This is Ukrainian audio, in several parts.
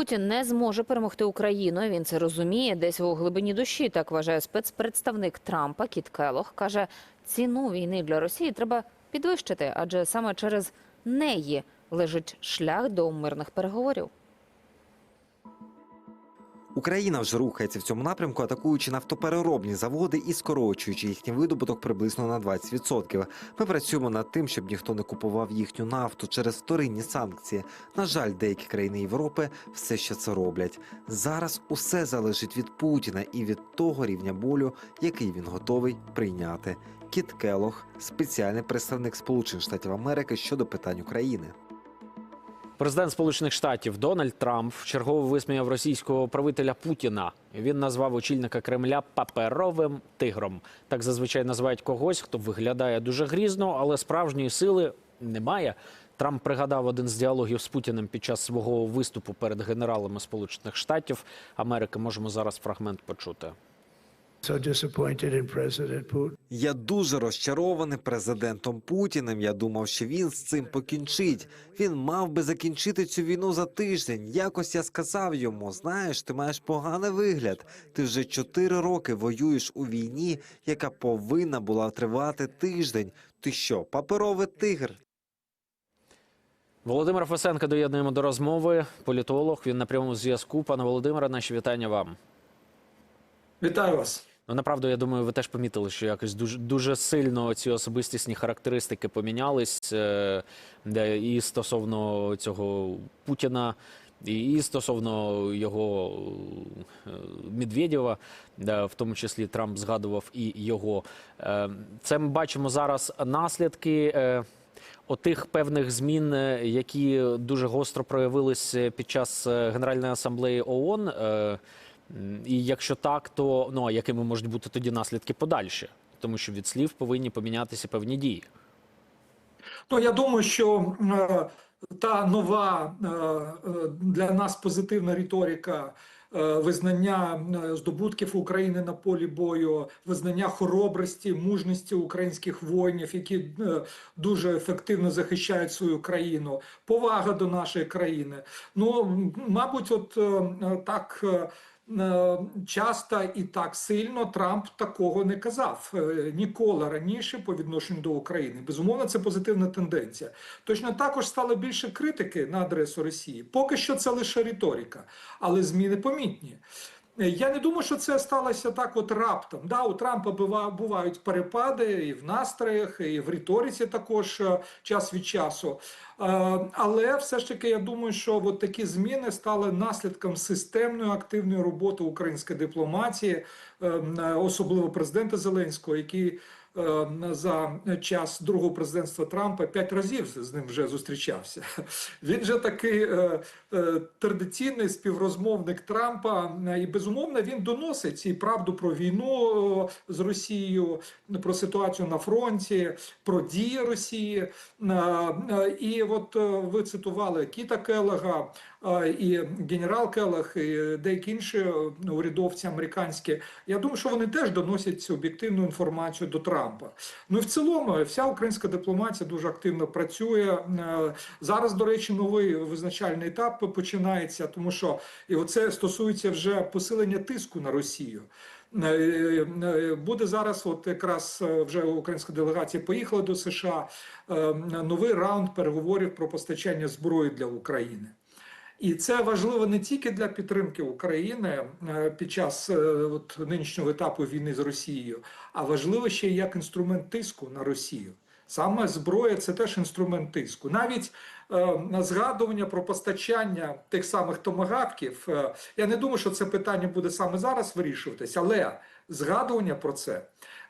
Путін не зможе перемогти Україну. Він це розуміє десь у глибині душі. Так вважає спецпредставник Трампа Кіт Келох. каже, ціну війни для Росії треба підвищити, адже саме через неї лежить шлях до мирних переговорів. Україна вже рухається в цьому напрямку, атакуючи нафтопереробні заводи і скорочуючи їхній видобуток приблизно на 20%. Ми працюємо над тим, щоб ніхто не купував їхню нафту через вторинні санкції. На жаль, деякі країни Європи все ще це роблять. Зараз усе залежить від Путіна і від того рівня болю, який він готовий прийняти. Кіт Келох, спеціальний представник Сполучених Штатів Америки щодо питань України. Президент Сполучених Штатів Дональд Трамп вчергово висміяв російського правителя Путіна. Він назвав очільника Кремля паперовим тигром. Так зазвичай називають когось, хто виглядає дуже грізно, але справжньої сили немає. Трамп пригадав один з діалогів з Путіним під час свого виступу перед генералами Сполучених Штатів Америки. Можемо зараз фрагмент почути. Я дуже розчарований президентом Путіним. Я думав, що він з цим покінчить. Він мав би закінчити цю війну за тиждень. Якось я сказав йому: знаєш, ти маєш поганий вигляд. Ти вже чотири роки воюєш у війні, яка повинна була тривати тиждень. Ти що, паперовий тигр? Володимир Фесенко доєднуємо до розмови. Політолог. Він на прямому зв'язку. Пане Володимире, наші вітання вам. Вітаю вас. Ну, направду, я думаю, ви теж помітили, що якось дуже дуже сильно ці особистісні характеристики помінялись е, де і стосовно цього Путіна, і, стосовно його е, Медведєва, де в тому числі Трамп згадував і його. Е, це ми бачимо зараз наслідки. Отих певних змін, які дуже гостро проявились під час Генеральної асамблеї ООН. І якщо так, то ну якими можуть бути тоді наслідки подальші? Тому що від слів повинні помінятися певні дії. Ну я думаю, що е, та нова е, е, для нас позитивна риторика. е, Визнання е, здобутків України на полі бою, визнання хоробрості, мужності українських воїнів, які е, дуже ефективно захищають свою країну, повага до нашої країни. Ну, мабуть, от е, е, так е, часто і так сильно Трамп такого не казав е, ніколи раніше по відношенню до України. Безумовно, це позитивна тенденція. Точно також стало більше критики на адресу Росії. Поки що це лише риторика, але зміни помітні. Е, Я не думаю, що це сталося так, от раптом. Да, у Трампа бува- бувають перепади і в настроях, і в риториці також е, час від часу. Е, Але все ж таки, я думаю, що от такі зміни стали наслідком системної активної роботи української дипломатії, е, е, особливо президента Зеленського, який за час другого президентства Трампа п'ять разів з ним вже зустрічався. Він же такий е, е, традиційний співрозмовник Трампа, е, і безумовно він доносить і правду про війну е, з Росією, про ситуацію на фронті, про дії Росії. Е, е, І от е, ви цитували Кіта Келега е, і генерал Келег, і деякі інші е, урядовці американські. Я думаю, що вони теж доносять цю об'єктивну інформацію до Трампа. Ну і в цілому, вся українська дипломатія дуже активно працює. Е, Зараз, до речі, новий визначальний етап починається, тому що і оце стосується вже посилення тиску на Росію. Е, е, Буде зараз, от якраз е, вже українська делегація поїхала до США. е, Новий раунд переговорів про постачання зброї для України. І це важливо не тільки для підтримки України е, під час е, от, нинішнього етапу війни з Росією, а важливо ще як інструмент тиску на Росію. Саме зброя це теж інструмент тиску. Навіть е, згадування про постачання тих самих томагавків. Е, я не думаю, що це питання буде саме зараз вирішуватись, але згадування про це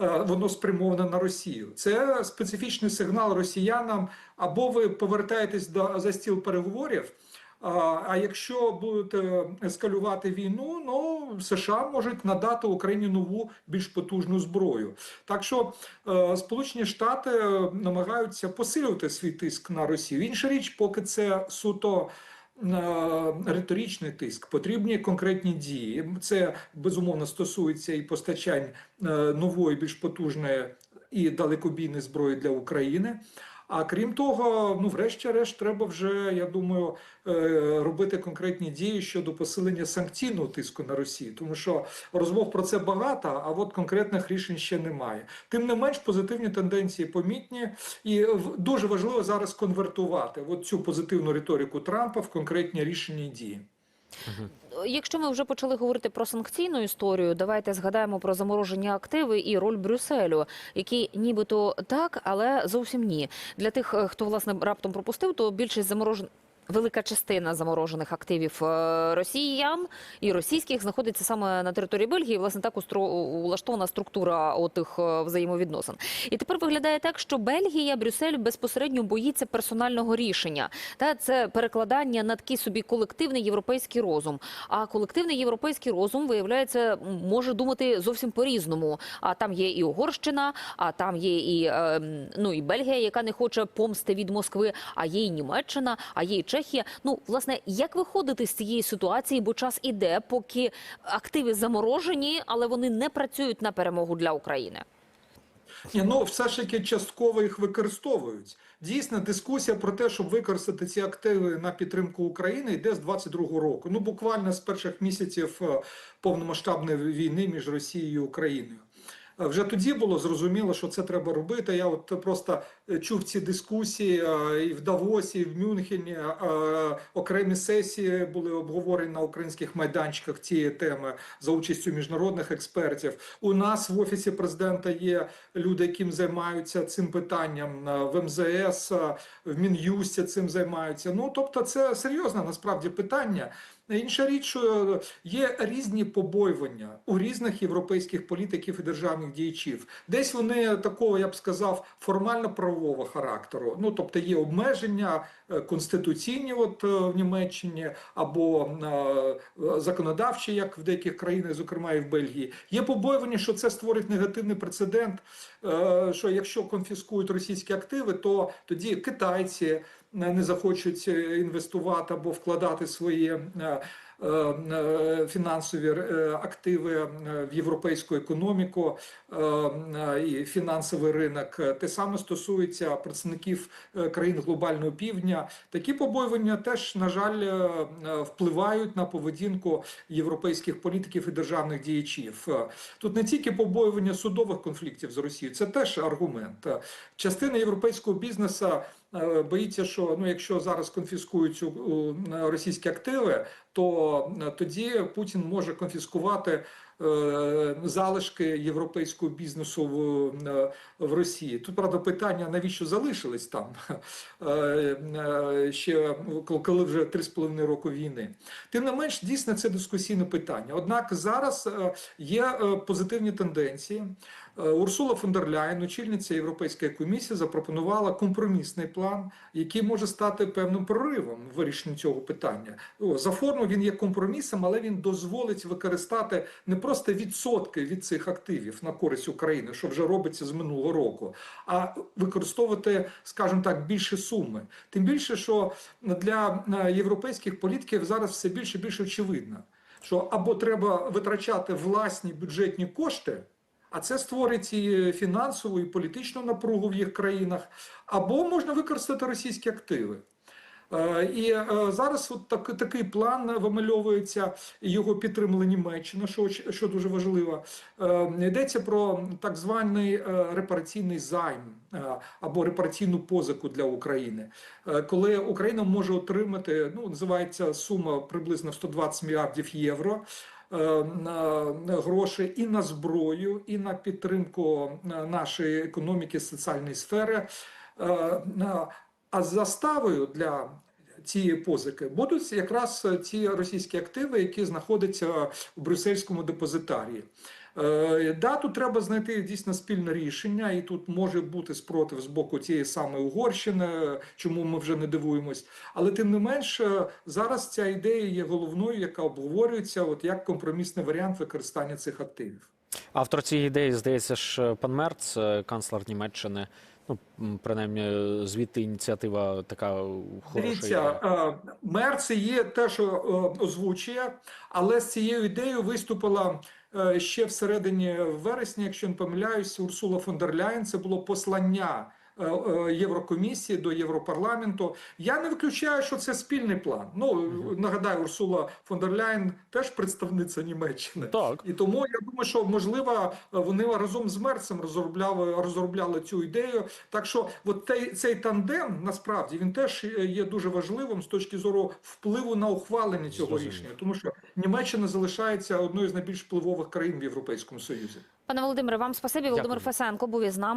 е, воно спрямоване на Росію. Це специфічний сигнал росіянам, або ви повертаєтесь до за стіл переговорів. А якщо будете ескалювати війну, ну США можуть надати Україні нову більш потужну зброю. Так що е, Сполучені Штати намагаються посилювати свій тиск на Росію. Інша річ, поки це суто. е, Риторичний тиск, потрібні конкретні дії. Це безумовно стосується і постачань е, нової, більш потужної і далекобійної зброї для України. А крім того, ну врешті-решт, треба вже, я думаю, е, робити конкретні дії щодо посилення санкційного тиску на Росію, тому що розмов про це багато, а от конкретних рішень ще немає. Тим не менш, позитивні тенденції помітні, і дуже важливо зараз конвертувати от цю позитивну риторику Трампа в конкретні рішення і дії. Якщо ми вже почали говорити про санкційну історію, давайте згадаємо про заморожені активи і роль Брюсселю, який нібито так, але зовсім ні. Для тих, е, хто власне раптом пропустив, то більшість заморожених. Велика частина заморожених активів е, росіян і російських знаходиться саме на території Бельгії. Власне, так улаштована структура отих е, взаємовідносин. І тепер виглядає так, що Бельгія, Брюссель безпосередньо боїться персонального рішення. Та це перекладання на такий собі колективний європейський розум. А колективний європейський розум виявляється може думати зовсім по-різному. А там є і Угорщина, а там є і е, ну і Бельгія, яка не хоче помсти від Москви. А є і Німеччина, а є і Чехія. Ну власне, як виходити з цієї ситуації, бо час іде, поки активи заморожені, але вони не працюють на перемогу для України. Ні, ну все ж таки частково їх використовують. Дійсно, дискусія про те, щоб використати ці активи на підтримку України, йде з 22-го року. Ну буквально з перших місяців е, повномасштабної війни між Росією і Україною. Вже тоді було зрозуміло, що це треба робити. Я от просто е, чув ці дискусії і в Давосі, і в Мюнхені. Окремі сесії були обговорені на українських майданчиках цієї теми за участю міжнародних експертів. У нас в офісі президента є люди, яким займаються цим питанням в МЗС, в Мін'юсті цим займаються. Ну тобто, це серйозне насправді питання. Інша річ, що є різні побоювання у різних європейських політиків і державних діячів. Десь вони такого, я б сказав, формально-правового характеру. Ну тобто є обмеження е, конституційні, от е, в Німеччині, або е, законодавчі, як в деяких країнах, зокрема і в Бельгії. Є побоювання, що це створить негативний прецедент. е, Що якщо конфіскують російські активи, то тоді китайці е, не захочуть е, інвестувати або вкладати свої е, е, фінансові активи в європейську економіку і фінансовий ринок. Те саме стосується представників країн глобального півдня. Такі побоювання теж, на жаль, впливають на поведінку європейських політиків і державних діячів. Тут не тільки побоювання судових конфліктів з Росією, це теж аргумент. Частина європейського бізнесу боїться, що ну, якщо зараз конфіскують у- е, російські активи, то е, тоді Путін може конфіскувати е, залишки європейського бізнесу в, е, в Росії. Тут правда питання, навіщо залишились там е, е, ще коли- вже 3,5 року війни. Тим не менш, дійсно це дискусійне питання. Однак зараз е, є е, позитивні тенденції. Е, Урсула фон дер Ляєн, очільниця Європейської комісії, запропонувала компромісний план, який може стати певним проривом в вирішенні цього питання. За форму він є компромісом, але він дозволить використати не просто відсотки від цих активів на користь України, що вже робиться з минулого року, а використовувати, скажімо так, більше суми. Тим більше, що для е, європейських політиків зараз все більше і більше очевидно, що або треба витрачати власні бюджетні кошти. А це створить і фінансову, і політичну напругу в їх країнах, або можна використати російські активи. Е, І е, зараз от так, такий план вимальовується, його підтримала Німеччина, що, що дуже важливо. Е, Йдеться про так званий репараційний займ або репараційну позику для України, коли Україна може отримати, ну називається сума приблизно 120 мільярдів євро. Е, гроші і на зброю, і на підтримку е, нашої економіки, соціальної сфери. Е, А заставою для цієї позики будуть якраз ті російські активи, які знаходяться в брюссельському депозитарії. Е, Да, тут треба знайти дійсно спільне рішення, і тут може бути спротив з боку тієї самої Угорщини, чому ми вже не дивуємось. Але тим не менш, е, зараз ця ідея є головною, яка обговорюється, от як компромісний варіант використання цих активів. Автор цієї ідеї, здається ж, пан Мерц, е, канцлер Німеччини. Ну, принаймні, звідти ініціатива така хороша. Дивіться, е, є те, що озвучує, але з цією ідеєю виступила ще всередині вересня, якщо не помиляюсь, Урсула фон дер Ляєн. Це було послання е, е, Єврокомісії, до Європарламенту. Я не виключаю, що це спільний план. Ну нагадаю, Урсула фон дер Ляйн теж представниця Німеччини. Так. І тому я думаю, що можливо вони разом з Мерцем розробляли розробляли цю ідею. Так що, от цей, цей тандем насправді він теж є дуже важливим з точки зору впливу на ухвалення цього Зрозумів. рішення, тому що Німеччина залишається одною з найбільш впливових країн в Європейському Союзі. Пане Володимире, вам спасибі. Володимир. Фесенко був із нами.